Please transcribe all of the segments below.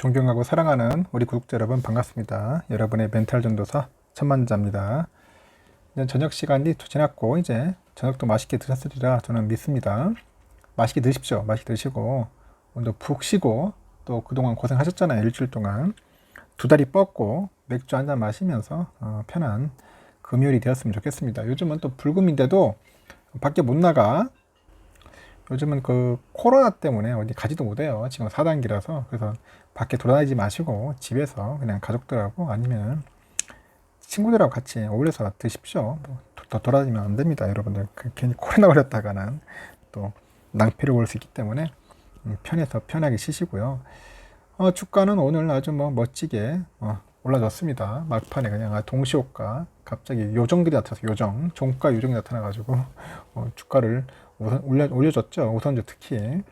존경하고 사랑하는 우리 구독자 여러분 반갑습니다. 여러분의 멘탈 전도사 천만자입니다. 이제 저녁 시간이 지났고 이제 저녁도 맛있게 드셨으리라 저는 믿습니다. 맛있게 드십시오. 맛있게 드시고 오늘도 푹 쉬고 또 그동안 고생하셨잖아요. 일주일 동안 두 다리 뻗고 맥주 한 잔 마시면서 어, 편한 금요일이 되었으면 좋겠습니다. 요즘은 또 불금인데도 밖에 못 나가 요즘은 그 코로나 때문에 어디 가지도 못해요. 지금 4단계라서. 그래서 밖에 돌아다니지 마시고 집에서 그냥 가족들하고 아니면 친구들하고 같이 어울려서 드십시오. 뭐더 돌아다니면 안 됩니다. 여러분들. 그 괜히 코로나 걸렸다가는 또 낭패를 볼 수 있기 때문에 음, 편해서 편하게 쉬시고요. 어, 주가는 오늘 아주 뭐 멋지게 어, 올라졌습니다. 막판에 그냥 아, 동시호가 갑자기 요정들이 나타나서 요정, 종가 요정이 나타나가지고 어, 주가를 올려, 올려줬죠. 우선주 특히.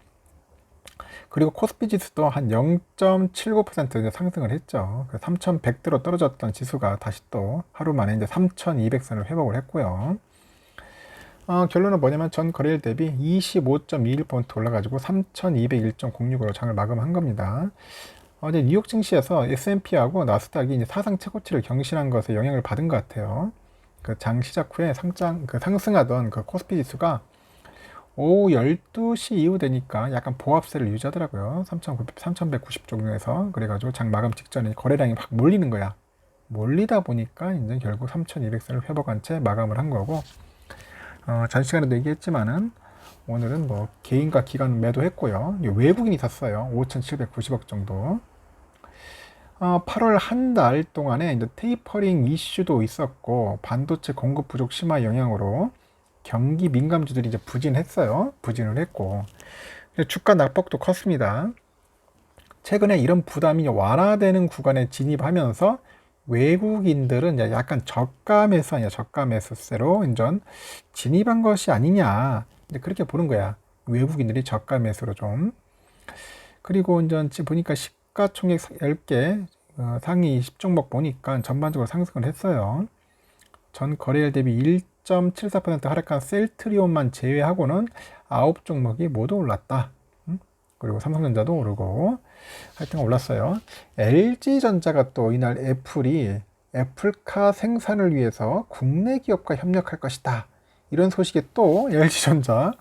그리고 코스피 지수도 한 0.79% 상승을 했죠. 3,100대로 떨어졌던 지수가 다시 또 하루 만에 이제 3,200선을 회복을 했고요. 어, 결론은 뭐냐면 전 거래일 대비 25.21% 올라가지고 3,201.06으로 장을 마감한 겁니다. 어제 뉴욕 증시에서 S&P하고 나스닥이 이제 사상 최고치를 경신한 것에 영향을 받은 것 같아요. 그 장 시작 후에 상장 그 상승하던 그 코스피 지수가 오후 12시 이후 되니까 약간 보합세를 유지하더라고요. 3,190 정도에서. 그래가지고 장 마감 직전에 거래량이 확 몰리는 거야. 몰리다 보니까 이제 결국 3,200선을 회복한 채 마감을 한 거고, 어, 전 시간에도 얘기했지만은 오늘은 뭐 개인과 기관 매도했고요. 외국인이 샀어요. 5,790억 정도. 어, 8월 한 달 동안에 이제 테이퍼링 이슈도 있었고 반도체 공급 부족 심화 영향으로 경기 민감주들이 이제 부진했어요. 부진을 했고 주가 낙폭도 컸습니다. 최근에 이런 부담이 완화되는 구간에 진입하면서 외국인들은 약간 저가 매수 아니야 저가 매수세로 인전 진입한 것이 아니냐 그렇게 보는 거야. 외국인들이 저가 매수로 좀 그리고 인전 보니까 시가총액 10개 어, 상위 10종목 보니까 전반적으로 상승을 했어요. 전 거래일 대비 1.74% 하락한 셀트리온만 제외하고는 9 종목이 모두 올랐다. 그리고 삼성전자도 오르고 하여튼 올랐어요. LG전자가 또 이날 애플이 애플카 생산을 위해서 국내 기업과 협력할 것이다. 이런 소식에 또 LG전자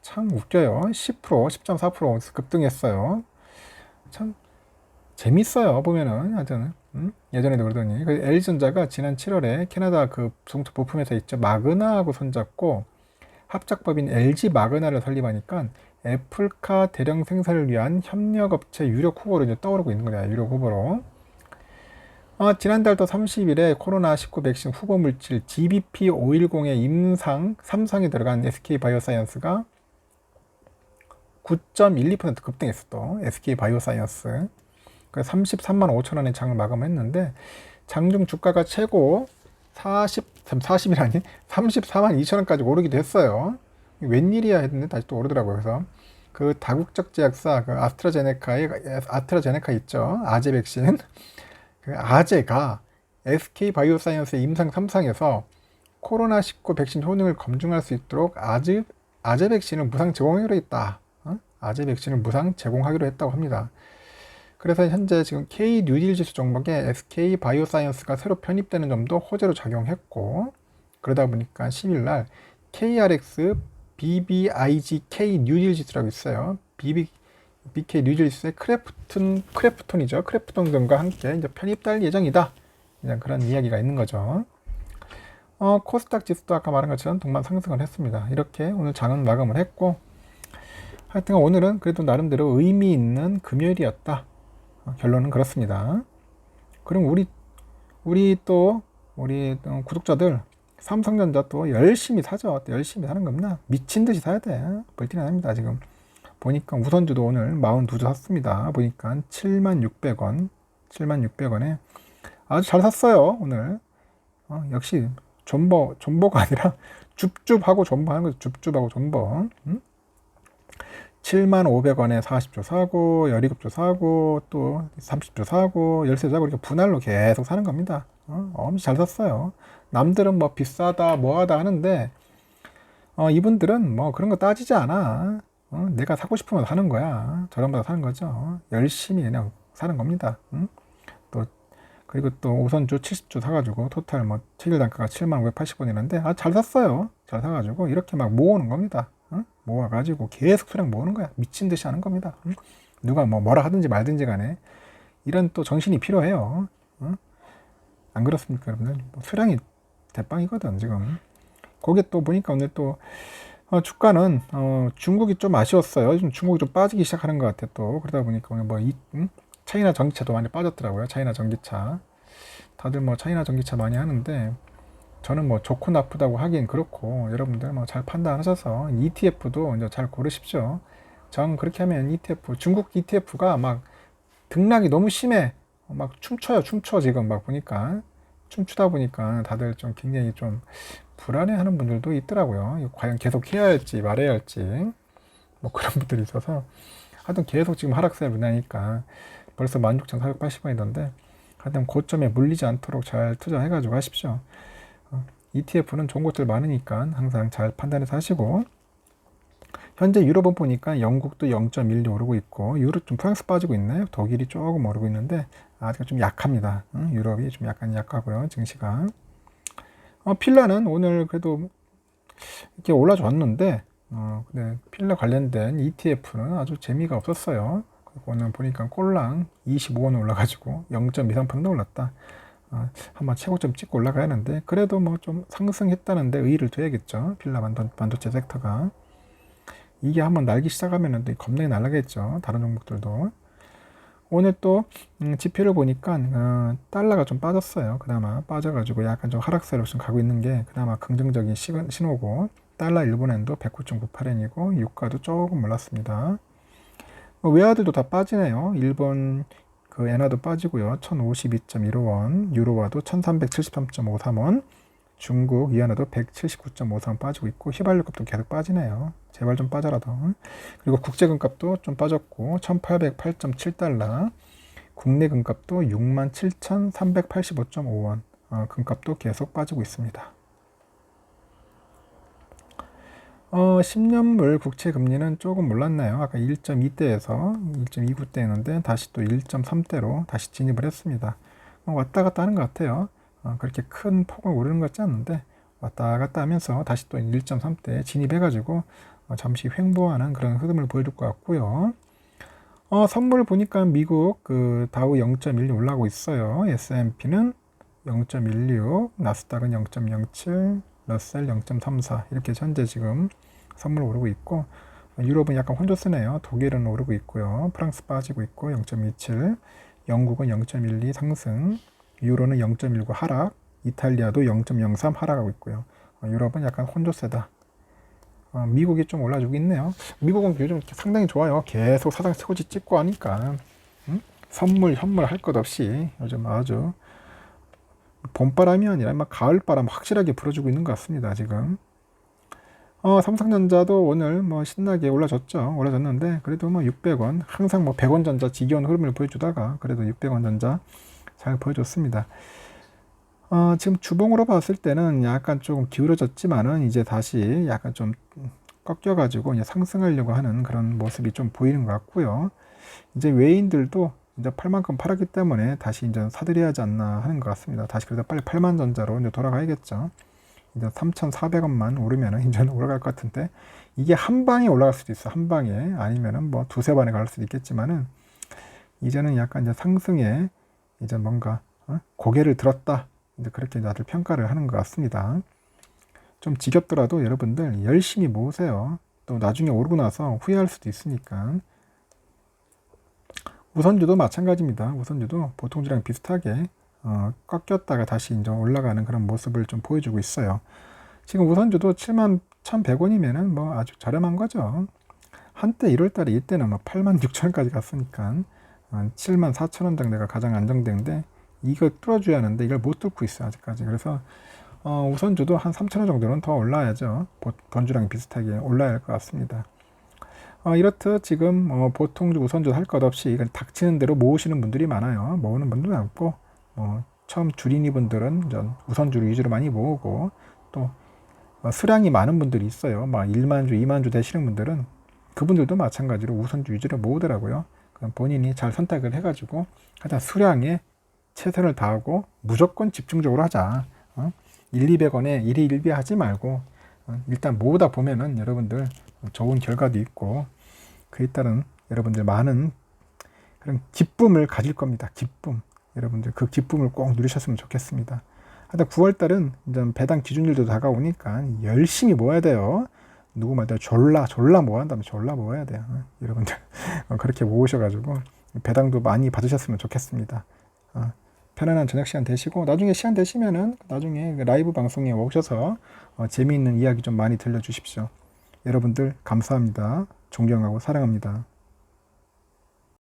참 웃겨요. 10% 10.4% 급등했어요. 참 재밌어요. 보면은 하여튼. 음? 예전에도 그러더니. 그 LG전자가 지난 7월에 캐나다 그 중투 부품 회사 있죠. 마그나하고 손잡고 합작법인 LG 마그나를 설립하니까 애플카 대량 생산을 위한 협력업체 유력 후보로 이제 떠오르고 있는 거냐 유력 후보로. 어, 지난달도 30일에 코로나19 백신 후보 물질 GBP510의 임상 3상에 들어간 SK 바이오사이언스가 9.12% 급등했어 또. SK 바이오사이언스 33만 5천 원의 장을 마감했는데 장중 주가가 최고 40, 40이라니 34만 2천 원까지 오르기도 했어요. 웬일이야 했는데 다시 또 오르더라고요. 그래서 그 다국적 제약사 그 아스트라제네카의 아스트라제네카 있죠. 아제 백신 그 아제가 SK 바이오사이언스의 임상 3상에서 코로나19 백신 효능을 검증할 수 있도록 아즈 아제 백신을 무상 제공하기로 했다. 어? 아제 백신을 무상 제공하기로 했다고 합니다. 그래서 현재 지금 K 뉴딜 지수 종목에 SK 바이오사이언스가 새로 편입되는 점도 호재로 작용했고 그러다 보니까 10일 날 KRX BBIGK 뉴딜 지수라고 있어요. BB BK 뉴딜 지수의 크래프톤 크래프톤이죠. 크래프톤 등과 함께 이제 편입될 예정이다. 이런 그런 이야기가 있는 거죠. 어, 코스닥 지수도 아까 말한 것처럼 동반 상승을 했습니다. 이렇게 오늘 장은 마감을 했고 하여튼 오늘은 그래도 나름대로 의미 있는 금요일이었다. 결론은 그렇습니다. 그럼 우리 우리 또 우리 또 구독자들 삼성전자 또 열심히 사죠. 또 열심히 사는 겁니다. 미친 듯이 사야 돼. 벌티는 아닙니다. 지금 보니까 우선주도 오늘 42주 샀습니다. 보니까 76,600원, 76,600원에 아주 잘 샀어요. 오늘 어, 역시 존버 존버가 아니라 줍줍하고 존버하는 거죠. 줍줍하고 존버. 음? 7만 500원에 40조 사고 17조 사고 또 30조 사고 열세 사고 이렇게 분할로 계속 사는 겁니다. 어, 엄청 잘 샀어요. 남들은 뭐 비싸다 뭐하다 하는데 어, 이분들은 뭐 그런 거 따지지 않아. 어, 내가 사고 싶으면 사는 거야. 저렴보다 사는 거죠. 열심히 그냥 사는 겁니다. 응? 또 그리고 또 우선주 70주 사가지고 토탈 뭐 체결 단가가 7만 580원이는데 아 잘 샀어요. 잘 사가지고 이렇게 막 모으는 겁니다. 응? 모아가지고 계속 수량 모으는 거야. 미친 듯이 하는 겁니다. 응? 누가 뭐 뭐라 하든지 말든지 간에 이런 또 정신이 필요해요. 응? 안 그렇습니까, 여러분들? 뭐 수량이 대빵이거든 지금. 거기 또 보니까 오늘 또 어, 주가는 어, 중국이 좀 아쉬웠어요. 좀 중국이 좀 빠지기 시작하는 것 같아 또 그러다 보니까 오늘 뭐 이, 음? 차이나 전기차도 많이 빠졌더라고요. 차이나 전기차. 다들 뭐 차이나 전기차 많이 하는데 저는 뭐 좋고 나쁘다고 하긴 그렇고 여러분들 뭐 잘 판단하셔서 ETF도 이제 잘 고르십시오. 전 그렇게 하면 ETF 중국 ETF가 막 등락이 너무 심해. 막 춤춰요, 춤춰 지금 막 보니까 춤추다 보니까 다들 좀 굉장히 좀 불안해하는 분들도 있더라고요. 과연 계속 해야 할지 말아야 할지 뭐 그런 분들이 있어서 하여튼 계속 지금 하락세 문화니까 벌써 16,480원이던데 하여튼 고점에 물리지 않도록 잘 투자해가지고 하십시오. 어, ETF는 좋은 것들 많으니까 항상 잘 판단해서 하시고 현재 유럽은 보니까 영국도 0.1이 오르고 있고 유럽 좀 프랑스 빠지고 있나요? 독일이 조금 오르고 있는데 아직 좀 약합니다. 응? 유럽이 좀 약간 약하고요. 증시가. 어, 필라는 오늘 그래도 이렇게 올라줬는데 어, 근데 필라 관련된 ETF는 아주 재미가 없었어요. 오늘 보니까 꼴랑 25원 올라가지고 0.23% 올랐다. 어, 한번 최고점 찍고 올라가야 하는데 그래도 뭐 좀 상승했다는데 의의를 둬야겠죠. 필라 반도, 반도체 섹터가. 이게 한번 날기 시작하면 겁나게 날라겠죠. 다른 종목들도. 오늘 또 음, 지표를 보니까 어, 달러가 좀 빠졌어요. 그나마 빠져가지고 약간 좀 하락세로 좀 가고 있는 게 그나마 긍정적인 시근, 신호고 달러 일본엔도 109.98엔이고 유가도 조금 올랐습니다. 어, 외화들도 다 빠지네요. 일본 그 엔화도 빠지고요. 1052.15원, 유로화도 1373.53원, 중국 위안화도 179.53원 빠지고 있고 휘발유값도 계속 빠지네요. 제발 좀 빠져라도. 그리고 국제금값도 좀 빠졌고 1808.7달러, 국내 금값도 67,385.5원, 어, 금값도 계속 빠지고 있습니다. 어, 10년물 국채 금리는 조금 올랐나요? 아까 1.2대에서 1.29대였는데 다시 또 1.3대로 다시 진입을 했습니다. 어, 왔다 갔다 하는 것 같아요. 어, 그렇게 큰 폭을 오르는 것 같지 않는데 왔다 갔다 하면서 다시 또 1.3대 진입해가지고 어, 잠시 횡보하는 그런 흐름을 보여줄 것 같고요. 어, 선물 보니까 미국 그 다우 0.16 올라가고 있어요. S&P는 0.16, 나스닥은 0.07, 러셀 0.34 이렇게 현재 지금 선물 오르고 있고 유럽은 약간 혼조쓰네요. 독일은 오르고 있고요. 프랑스 빠지고 있고 0.27, 영국은 0.12 상승, 유로는 0.19 하락, 이탈리아도 0.03 하락하고 있고요. 어, 유럽은 약간 혼조세다. 어, 미국이 좀 올라주고 있네요. 미국은 요즘 상당히 좋아요. 계속 사상 최고치 찍고 하니까 음? 선물, 현물 할 것 없이 요즘 아주 봄바람이 아니라 막 가을바람 확실하게 불어주고 있는 것 같습니다. 지금 어, 삼성전자도 오늘 뭐 신나게 올라졌죠. 올라졌는데 그래도 뭐 600원 항상 뭐 100원 전자 지겨운 흐름을 보여주다가 그래도 600원 전자 잘 보여줬습니다. 어, 지금 주봉으로 봤을 때는 약간 조금 기울어졌지만은 이제 다시 약간 좀 꺾여가지고 이제 상승하려고 하는 그런 모습이 좀 보이는 것 같고요. 이제 외인들도 이제 팔 만큼 팔았기 때문에 다시 이제 사들여야 하지 않나 하는 것 같습니다. 다시 그래서 빨리 8만 전자로 이제 돌아가야겠죠. 이제 3,400원만 오르면은 이제는 올라갈 것 같은데 이게 한 방에 올라갈 수도 있어. 한 방에 아니면은 뭐 두세 번에 갈 수도 있겠지만은 이제는 약간 이제 상승에 이제 뭔가 어? 고개를 들었다. 이제 그렇게 다들 평가를 하는 것 같습니다. 좀 지겹더라도 여러분들 열심히 모으세요. 또 나중에 오르고 나서 후회할 수도 있으니까. 우선주도 마찬가지입니다. 우선주도 보통주랑 비슷하게 어, 꺾였다가 다시 이제 올라가는 그런 모습을 좀 보여주고 있어요. 지금 우선주도 7만 1,100원이면은 뭐 아주 저렴한 거죠. 한때 1월 달에 이때는 뭐 8만 6천원까지 갔으니까 7만 4천 원 정도가 가장 안정되는데 이걸 뚫어줘야 하는데 이걸 못 뚫고 있어 아직까지 그래서 어, 우선주도 한 3천 원 정도는 더 올라야죠 번주랑 비슷하게 올라야 할 것 같습니다 어, 이렇듯 지금 어, 보통주 우선주 할 것 없이 이건 닥치는 대로 모으시는 분들이 많아요 모으는 분들은 많고 어, 처음 주린이 분들은 우선주를 위주로 많이 모으고 또 어, 수량이 많은 분들이 있어요 막 1만 주 2만 주 되시는 분들은 그분들도 마찬가지로 우선주 위주로 모으더라고요 그럼 본인이 잘 선택을 해가지고 하여튼 수량에 최선을 다하고 무조건 집중적으로 하자. 어? 1, 200원에 일이 일비하지 말고 어, 일단 모으다 보면은 여러분들 좋은 결과도 있고 그에 따른 여러분들 많은 그런 기쁨을 가질 겁니다. 기쁨. 여러분들 그 기쁨을 꼭 누리셨으면 좋겠습니다. 하여튼 9월 달은 이제 배당 기준일도 다가오니까 열심히 모아야 돼요. 누구 말대로 졸라 졸라 모아야 한다면 졸라 모아야 돼요. 어, 여러분들 어, 그렇게 모으셔가지고 배당도 많이 받으셨으면 좋겠습니다. 어, 편안한 저녁 시간 되시고 나중에 시간 되시면은 나중에 그 라이브 방송에 오셔서 어, 재미있는 이야기 좀 많이 들려주십시오. 여러분들 감사합니다. 존경하고 사랑합니다.